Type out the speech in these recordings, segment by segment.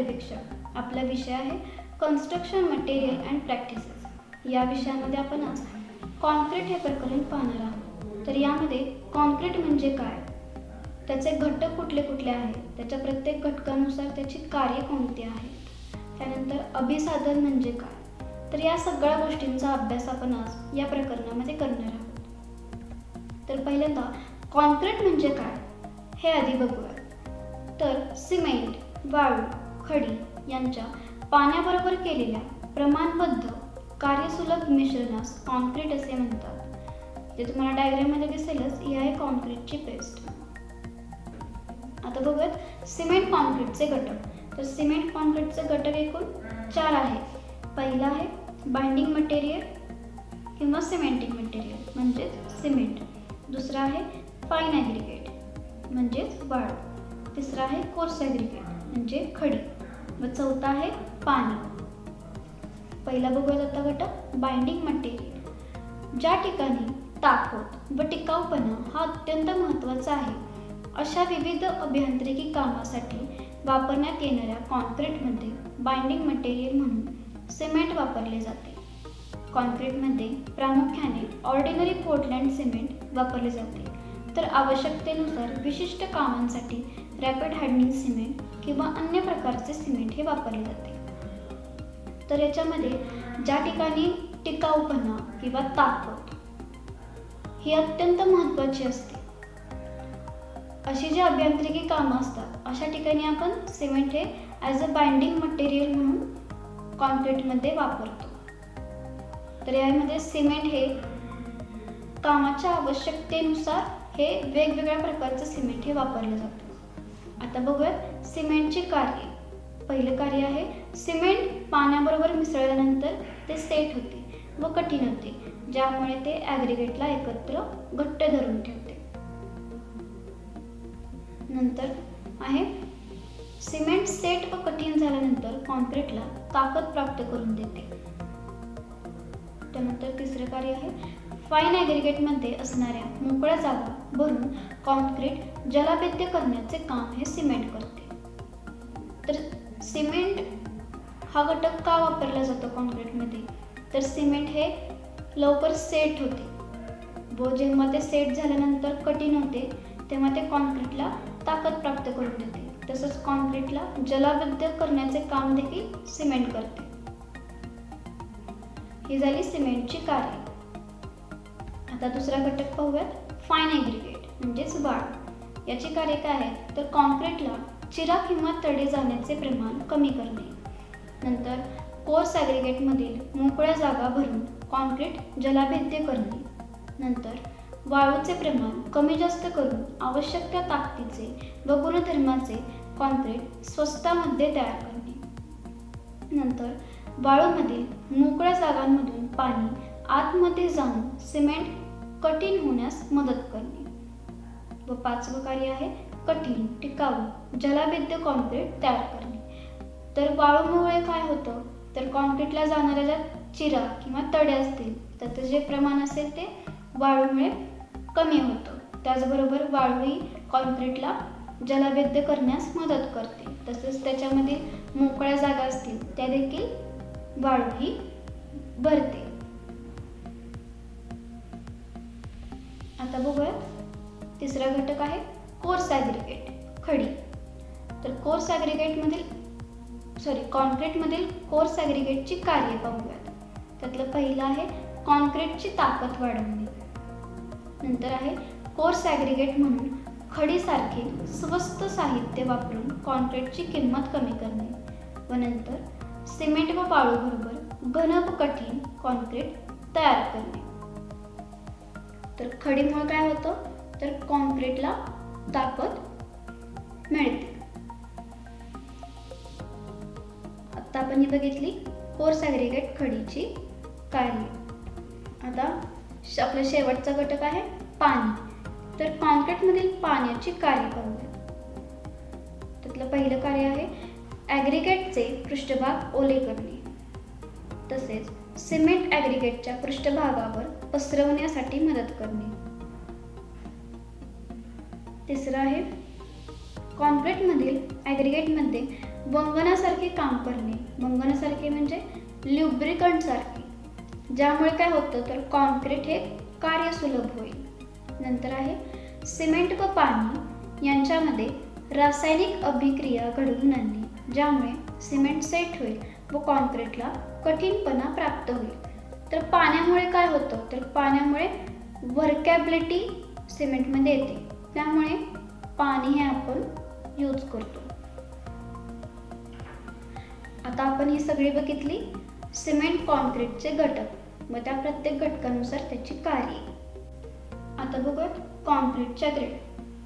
परिप्रेक्षक आपला विषय आहे कन्स्ट्रक्शन मटेरियल अँड प्रॅक्टिसेस या विषयामध्ये आपण आज कॉन्क्रीट हे प्रकरण पाहणार आहोत. तर यामध्ये कॉन्क्रीट म्हणजे काय? त्याचे घटक कुठले कुठले आहेत? त्याच्या प्रत्येक घटकानुसार त्याची कार्य कोणती आहेत? त्यानंतर अभिसाधन म्हणजे काय? तर या सगळ्या गोष्टींचा अभ्यास आपण आज या प्रकरणामध्ये करणार आहोत. तर पहिल्यांदा कॉन्क्रीट म्हणजे काय? हे आधी बघूया. तर सिमेंट वाळू खडी यांच्या पाण्याबरोबर केलेल्या प्रमाणबद्ध कार्यसुलभ मिश्रणास कॉन्क्रीट असे म्हणतात. ते तुम्हाला डायग्राममध्ये दिसेलच ही आहे कॉन्क्रीटची पेस्ट. आता बघूयात सिमेंट कॉन्क्रीटचे घटक. तर सिमेंट कॉन्क्रीटचे घटक एकूण चार आहेत पहिला आहे बाइंडिंग मटेरियल किंवा सिमेंटिंग मटेरियल म्हणजेच सिमेंट. दुसरा आहे फाईन ॲग्रिगेट म्हणजेच वाळू. तिसरा आहे कोर्स ॲग्रिगेट म्हणजे खडी. व चौथा आहे पाणी. पहिला बघूयात आता घटक बाइंडिंग मटेरियल ज्या ठिकाणी ताकद व टिकाऊपणा हा अत्यंत महत्त्वाचा आहे अशा विविध अभियांत्रिकी कामासाठी वापरण्यात येणाऱ्या कॉन्क्रीटमध्ये बाइंडिंग मटेरियल म्हणून सिमेंट वापरले जाते. कॉन्क्रीटमध्ये प्रामुख्याने ऑर्डिनरी पोर्टलँड सिमेंट वापरले जाते. तर आवश्यकतेनुसार विशिष्ट कामांसाठी रॅपिड हार्डनिंग सिमेंट किंवा अन्य प्रकारचे सिमेंट हे वापरले जाते. तर याच्यामध्ये ज्या ठिकाणी टिकाऊपणा किंवा ताकद ही अत्यंत महत्त्वाची असते. अशी जी अभियांत्रिकी कामं असतात अशा ठिकाणी आपण सिमेंट हे ॲज अ बाइंडिंग मटेरियल म्हणून कॉन्क्रीटमध्ये वापरतो. तर यामध्ये सिमेंट हे कामाच्या आवश्यकतेनुसार हे वेगवेगळ्या प्रकारचं सिमेंट हे वापरलं जातं. आता बघूयात. सिमेंटची कार्य पहिलं कार्य आहे. सिमेंट पाण्याबरोबर मिसळल्यानंतर ते सेट होते व कठीण होते ज्यामुळे ते ॲग्रिगेटला एकत्र घट्ट धरून ठेवते. नंतर आहे. सिमेंट सेट व कठीण झाल्यानंतर कॉन्क्रीटला ताकद प्राप्त करून देते. त्यानंतर तिसरं कार्य आहे. फाईन ॲग्रिगेटमध्ये असणाऱ्या मोकळ्या जागा भरून कॉन्क्रीट जलाभेद्य करण्याचे काम हे सिमेंट करते. तर सिमेंट हा घटक का वापरला जातो कॉन्क्रीटमध्ये तर सिमेंट हे लवकर सेट होते. व जेव्हा ते सेट झाल्यानंतर कठीण होते तेव्हा ते कॉन्क्रीटला ताकद प्राप्त करून देते. तसंच कॉन्क्रीटला जलाबद्ध करण्याचे काम देखील सिमेंट करते. ही झाली सिमेंटची कार्य. आता दुसरा घटक पाहूयात. फाईन ॲग्रिगेट म्हणजेच वाढ याची कार्य काय आहे तर कॉन्क्रीटला चिरा किंवा तडे जाण्याचे प्रमाण कमी करणे. नंतर कोर्स ॲग्रिगेटमधील मोकळ्या जागा भरून कॉन्क्रीट जलाभेद्य करणे. नंतर वाळूचे प्रमाण कमी जास्त करून आवश्यक त्या ताकदीचे व गुणधर्माचे कॉन्क्रीट स्वस्तामध्ये तयार करणे. नंतर वाळूमधील मोकळ्या जागांमधून पाणी आतमध्ये जाऊन सिमेंट कठीण होण्यास मदत करणे. व पाचवं कार्य आहे कठीण टिकाऊ जलाभेद्य कॉन्क्रीट तयार करणे. तर वाळूमुळे काय होतं? तर कॉन्क्रीटला जाणाऱ्या ज्या चिरा किंवा तडे असतील त्याचं जे प्रमाण असेल ते वाळूमुळे कमी होतं. त्याचबरोबर वाळू ही कॉन्क्रीटला जलाभेद्य करण्यास मदत करते. तसेच त्याच्यामध्ये मोकळ्या जागा असतील त्या देखील वाळू ही भरते. आता बघूया तिसरा घटक आहे कोर्स ॲग्रिगेट खडी. तर कोर्स ॲग्रिगेटमधील सॉरी कॉन्क्रीटमधील कोर्स ॲग्रिगेटची कार्य पाहूयात. त्यातलं पहिलं आहे कॉन्क्रीटची ताकद वाढवणे. नंतर आहे कोर्स ॲग्रिगेट म्हणून खडीसारखे स्वस्त साहित्य वापरून कॉन्क्रीटची किंमत कमी करणे. व नंतर सिमेंट व पाळूबरोबर घन व कठीण कॉन्क्रीट तयार करणे. तर खडीमुळे काय होतं? तर कॉन्क्रीटला ताकद मिळते. आता आपण ही बघितली कोर्स ॲग्रिगेट खडीची कार्य. आता आपला शेवटचा घटक आहे पाणी. तर कॉन्क्रीटमधील पाण्याची कार्य पाहूया. त्यातलं पहिलं कार्य आहे ॲग्रिगेटचे पृष्ठभाग ओले करणे. तसेच सिमेंट ॲग्रिगेटच्या पृष्ठभागावर पसरवण्यासाठी मदत करणे. तिसरं आहे कॉन्क्रीटमधील ॲग्रिगेटमध्ये वंगणासारखे काम करणे. वंगणासारखे म्हणजे ल्युब्रिकंटसारखे ज्यामुळे काय होतं तर कॉन्क्रीट हे कार्यसुलभ होईल. नंतर आहे सिमेंट व पाणी यांच्यामध्ये रासायनिक अभिक्रिया घडवून आणणे. ज्यामुळे सिमेंट सेट होईल व कॉन्क्रीटला कठीणपणा प्राप्त होईल. तर पाण्यामुळे काय होतं? तर पाण्यामुळे वर्कॅबिलिटी सिमेंटमध्ये येते. त्यामुळे पाणी हे आपण यूज करतो. आता आपण ही सगळी बघितली सिमेंट कॉन्क्रीटचे घटक. व त्या प्रत्येक घटकानुसार त्याची कार्य. आता बघूयात कॉन्क्रीटच्या ग्रेड.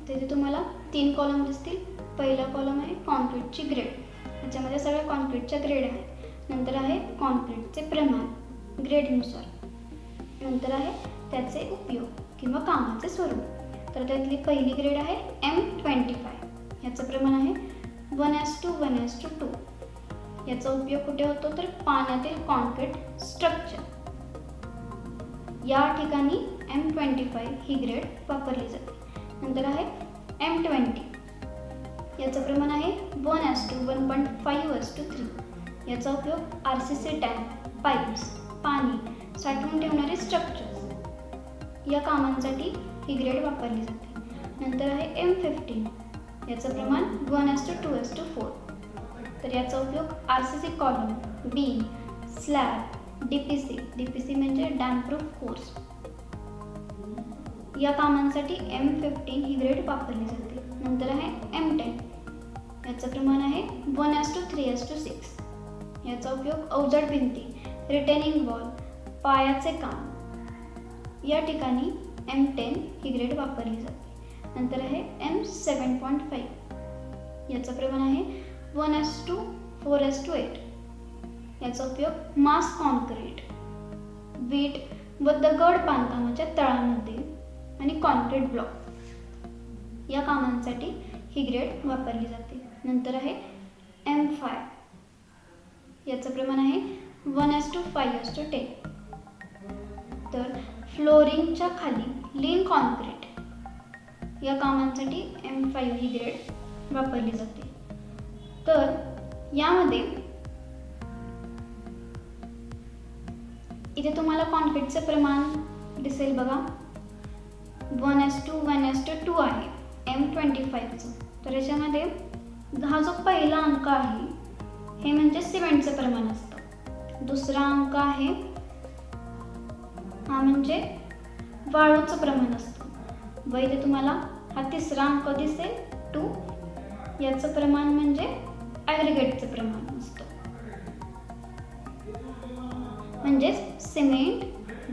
तिथे तुम्हाला तीन कॉलम दिसतील. पहिला कॉलम आहे कॉन्क्रीटची ग्रेड. त्याच्यामध्ये सगळ्या कॉन्क्रीटच्या ग्रेड आहेत. नंतर आहे कॉन्क्रीटचे प्रमाण ग्रेडनुसार. नंतर आहे त्याचे उपयोग किंवा कामाचे स्वरूप. तर त्यातली पहिली ग्रेड आहे एम ट्वेंटी फाय याचं प्रमाण आहे one is to one is to two याचा उपयोग कुठे होतो तर पाण्यातील कॉन्क्रीट स्ट्रक्चर या ठिकाणी एम ट्वेंटी फाय ही ग्रेड वापरली जाते. नंतर आहे एम ट्वेंटी याचं प्रमाण आहे one is to one point five is to three याचा उपयोग R C C tank pipes पाणी साठवून ठेवणारे स्ट्रक्चर्स या कामांसाठी ही ग्रेड वापरली जाते. नंतर आहे एम फिफ्टीन याचं प्रमाण one is to two is to four तर याचा उपयोग R C C column B slab D P C D P C म्हणजे डॅमप्रूफ कोर्स या कामांसाठी एम फिफ्टीन ही ग्रेड वापरली जाते. नंतर आहे एम टेन याचं प्रमाण आहे one is to three is to six याचा उपयोग अवजड भिंती रिटेनिंग वॉल पायाचे काम. या ठिकाणी एम टेन ही ग्रेड वापरली जाते. नंतर आहे एम सेवन पॉईंट फाईव्ह याचं प्रमाण आहे one is to four is to eight याचा उपयोग मास कॉन्क्रीट वीट व दगड बांधकामाच्या तळामध्ये आणि कॉन्क्रीट ब्लॉक या कामांसाठी ही ग्रेड वापरली जाते. नंतर आहे एम फाय याचं प्रमाण आहे one is to five is to ten तर फ्लोरिंगच्या खाली लीन कॉन्क्रीट. या कामांसाठी एम फाईव्ह ही ग्रेड वापरली जाते. तर यामध्ये इथे तुम्हाला कॉन्क्रीटचे प्रमाण दिसेल बघा. One is to one is to two आहे. एम ट्वेंटी फाईव्हचं तर याच्यामध्ये हा जो पहिला अंक आहे हे म्हणजे सिमेंटचं प्रमाण असतं. दुसरा अंक आहे म्हणजे वाळूचं प्रमाण असतं. व इथे तुम्हाला हा तिसरा अंक दिसेल. टू. याचं प्रमाण म्हणजे ॲग्रिगेटचं प्रमाण असतं. म्हणजेच सिमेंट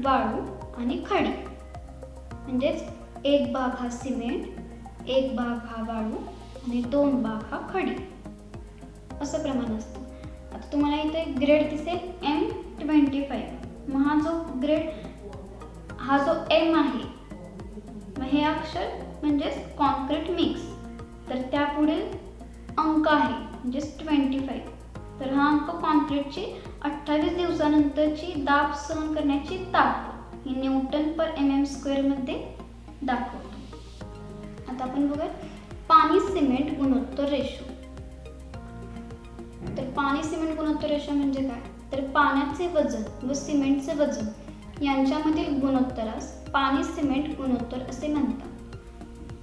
वाळू आणि खडी. म्हणजेच एक भाग हा सिमेंट एक भाग हा वाळू आणि दोन भाग हा खडी. असं प्रमाण असतं. आता तुम्हाला इथे ग्रेड दिसेल एम ट्वेंटी फाईव्ह मग हा जो ग्रेड हा जो एम आहे मग हे अक्षर म्हणजेच कॉन्क्रीट मिक्स तर त्यापुढील अंक आहे म्हणजेच ट्वेंटी फाईव्ह तर हा अंक कॉन्क्रीटची अठ्ठावीस दिवसानंतरची दाब सहन करण्याची ताकद ही न्यूटन पर एम एम स्क्वेअरमध्ये दाखवतो. आता आपण बघूया पाणी सिमेंट गुणोत्तर रेशो. तर पाणी सिमेंट गुणोत्तर रेशो म्हणजे काय? तर पाण्याचे वजन व सिमेंटचे वजन यांच्यामधील गुणोत्तरास पाणी सिमेंट गुणोत्तर असे म्हणतात.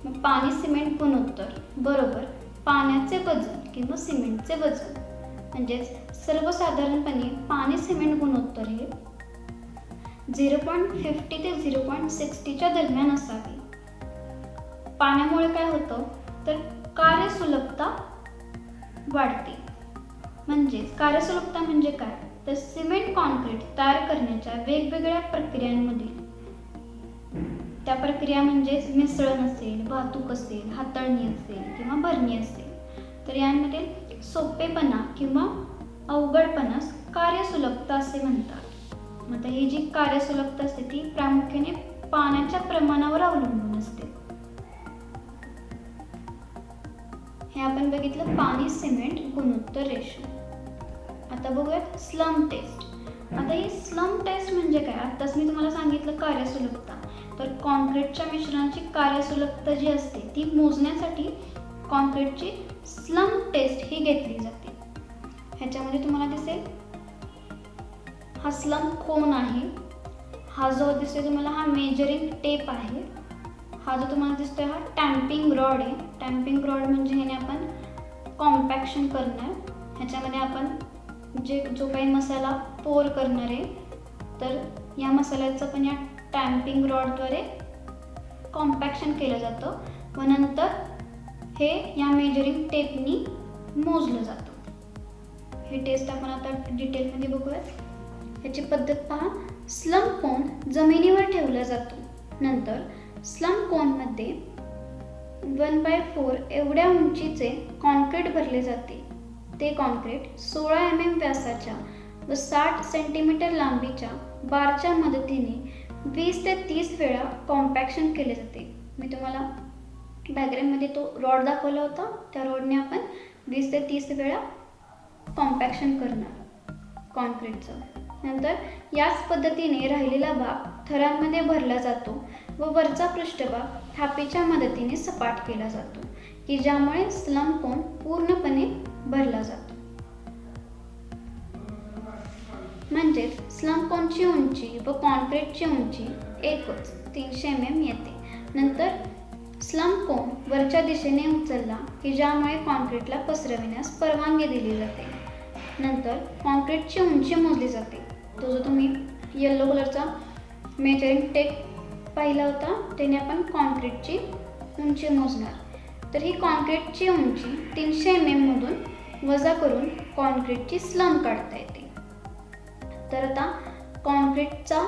मग पाणी सिमेंट गुणोत्तर बरोबर पाण्याचे वजन किंवा सिमेंटचे वजन म्हणजेच सर्वसाधारणपणे पाणी सिमेंट गुणोत्तर हे झिरो पॉईंट फिफ्टी ते झिरो पॉईंट सिक्स्टीच्या दरम्यान असावे. पाण्यामुळे काय होतं? तर कार्यसुलभता वाढते. म्हणजेच कार्यसुलभता म्हणजे काय? तर सिमेंट कॉन्क्रीट तयार करण्याच्या वेगवेगळ्या प्रक्रियांमधील त्या प्रक्रिया म्हणजेच मिसळण असेल वाहतूक असेल हाताळणी असेल किंवा भरणी असेल. तर यांमध्ये सोपेपणा किंवा अवघडपणास कार्यसुलभता असे म्हणतात. मग आता ही जी कार्यसुलभता असते ती प्रामुख्याने पाण्याच्या प्रमाणावर अवलंबून असते. हे आपण बघितलं पाणी सिमेंट गुणोत्तर रेशो. आता बघूयात स्लम टेस्ट आता ही स्लम टेस्ट म्हणजे काय? आताच मी तुम्हाला सांगितलं कार्यसुलभता. तर कॉन्क्रीटच्या मिश्रणाची कार्यसुलभता जी असते ती मोजण्यासाठी कॉन्क्रीटची स्लम टेस्ट ही घेतली जाते. ह्याच्यामध्ये तुम्हाला दिसेल हा स्लम कोन आहे. हा जो दिसतोय तुम्हाला हा मेजरिंग टेप आहे. हा जो तुम्हाला दिसतोय हा टॅम्पिंग रॉड आहे. टॅम्पिंग रॉड म्हणजे ह्याने आपण कॉम्पॅक्शन करणार. ह्याच्यामध्ये आपण जे जो काही मसाला पोर करणार आहे तर या मसाल्याचं पण या टॅम्पिंग रॉडद्वारे कॉम्पॅक्शन केलं जातं व नंतर हे या मेजरिंग टेपनी मोजलं जातं. हे टेस्ट आपण आता डिटेलमध्ये बघूयात. ह्याची पद्धत पहा. स्लम कोन जमिनीवर ठेवला जातो. नंतर स्लम कोनमध्ये वन बाय फोर एवढ्या उंचीचे कॉन्क्रीट भरले जाते. ते कॉन्क्रीट सोळा एम एम व्यासाच्या व साठ सेंटीमीटर लांबीच्या बारच्या मदतीने वीस ते तीस वेळा कॉम्पॅक्शन केले जाते. मी तुम्हाला डायग्राममध्ये तो रॉड दाखवला होता. त्या रॉडने आपण वीस ते तीस वेळा कॉम्पॅक्शन करणार कॉन्क्रीटचं नंतर याच पद्धतीने राहिलेला भाग थरांमध्ये भरला जातो व वरचा पृष्ठभाग थापीच्या मदतीने सपाट केला जातो की ज्यामुळे स्लम कोन पूर्णपणे भरला जातो. म्हणजेच स्लम कोनची उंची व कॉन्क्रीटची उंची एकच तीनशे एम एम येते. नंतर स्लम कोन वरच्या दिशेने उचलला की ज्यामुळे कॉन्क्रीटला पसरविण्यास परवानगी दिली जाते. नंतर कॉन्क्रीटची उंची मोजली जाते. तो जो तुम्ही येल्लो कलरचा मेजरिंग टेप पाहिला होता त्याने आपण कॉन्क्रीटची उंची मोजणार. तर ही कॉन्क्रीटची उंची तीनशे mm एम एममधून वजा करून कॉन्क्रीटची स्लम काढता येते. तर आता कॉन्क्रीटचा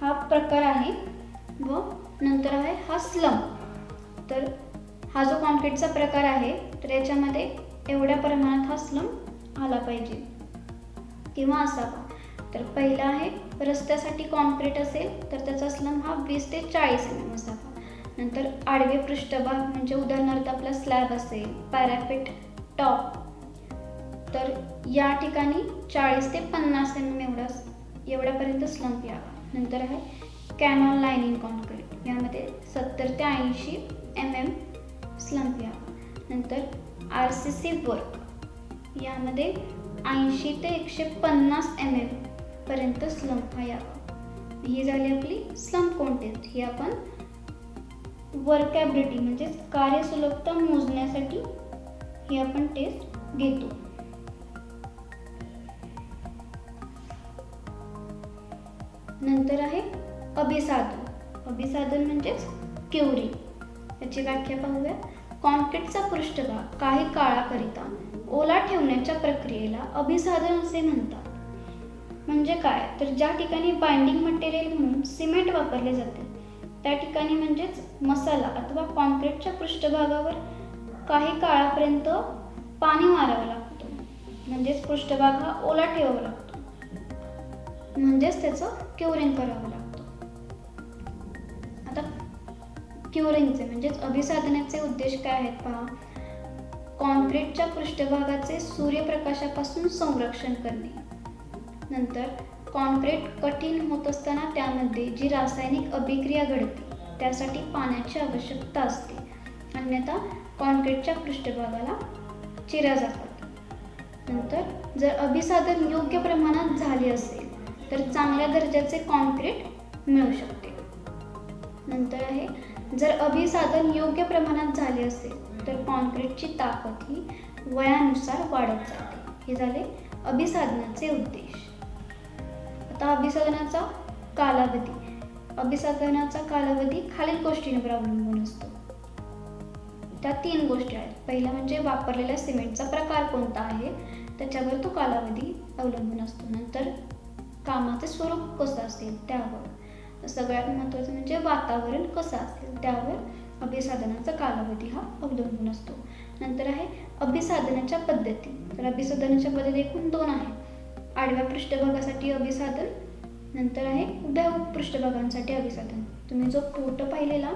हा प्रकार आहे व नंतर आहे हा स्लम. तर हा जो कॉन्क्रीटचा प्रकार आहे तर याच्यामध्ये एवढ्या प्रमाणात हा स्लम आला पाहिजे. किंवा असावा. तर पहिला आहे रस्त्यासाठी कॉन्क्रीट असेल तर त्याचा स्लम हा वीस ते चाळीस एम एम असावा. नंतर आडवे पृष्ठभाग म्हणजे उदाहरणार्थ आपला स्लॅब असेल पॅरापेट टॉप तर या ठिकाणी चाळीस ते पन्नास एम एम एवढा एवढ्यापर्यंत स्लंप यावा. नंतर आहे कॅनॉल लाईनिंग कॉन्क्रीट यामध्ये सत्तर ते ऐंशी एम एम स्लंप यावा. नंतर आर सी सी वर्क यामध्ये ऐंशी ते एकशे पन्नास एम एम पर्यंत स्लंप हा यावा. ही झाली आपली स्लंप कोण ही आपण वर्कॅबिलिटी म्हणजेच कार्यसुलभता मोजण्यासाठी ही आपण टेस्ट घेतो. नंतर आहे अभिसाधन. अभिसाधन म्हणजेच केवरी याची व्याख्या पाहूया. कॉन्क्रीटचा पृष्ठभाग काही काळाकरिता ओला ठेवण्याच्या प्रक्रियेला अभिसाधन असे म्हणतात. म्हणजे काय? तर ज्या ठिकाणी बाइंडिंग मटेरियल म्हणून सिमेंट वापरले जाते त्या ठिकाणी म्हणजेच मसाला अथवा कॉन्क्रीटच्या पृष्ठभागावर काही काळापर्यंत पाणी मारावं लागतं. म्हणजेच पृष्ठभाग हा ओला ठेवावा लागतो. म्हणजेच त्याचं क्युरिंग करावं लागतं. आता क्युरिंगचे म्हणजेच अभिसाधनाचे उद्देश काय आहेत पहा. कॉन्क्रीटच्या पृष्ठभागाचे सूर्यप्रकाशापासून संरक्षण करणे. नंतर कॉन्क्रीट कठीण होत असताना त्यामध्ये जी रासायनिक अभिक्रिया घडते त्यासाठी पाण्याची आवश्यकता असते. अन्यथा कॉन्क्रीटच्या पृष्ठभागाला चिरा जातात. नंतर जर अभिसाधन योग्य प्रमाणात झाले असेल तर चांगल्या दर्जाचे कॉन्क्रीट मिळू शकते. नंतर आहे जर अभिसाधन योग्य प्रमाणात झाले असेल तर कॉन्क्रीटची ताकद ही वयानुसार वाढत जाते. हे झाले अभिसाधनाचे उद्देश. आता अभिसाधनाचा कालावधी. अभिसाधनाचा कालावधी खालील गोष्टींवर अवलंबून असतो. त्या तीन गोष्टी आहेत. पहिलं म्हणजे वापरलेल्या सिमेंटचा प्रकार कोणता आहे? त्याच्यावर तो कालावधी अवलंबून असतो. नंतर कामाचे स्वरूप कसं असेल त्यावर. सगळ्यात महत्त्वाचं म्हणजे वातावरण कसं असेल त्यावर अभिसाधनाचा कालावधी हा अवलंबून असतो. नंतर आहे अभिसाधनाच्या पद्धती. तर अभिसाधनाच्या पद्धती एकूण दोन आहे आडव्या पृष्ठभागासाठी अभिसाधन नंतर आहे उभ्या पृष्ठभागांसाठी अभिसाधन. तुम्ही जो फोटो पाहिलेला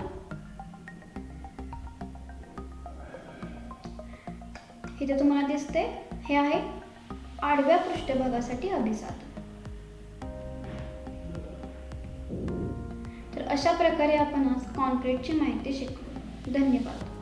इथे तुम्हाला दिसते हे आहे आडव्या पृष्ठभागासाठी अभिसाद तर अशा प्रकारे आपण आज कॉन्क्रीटची माहिती शिकलो. धन्यवाद.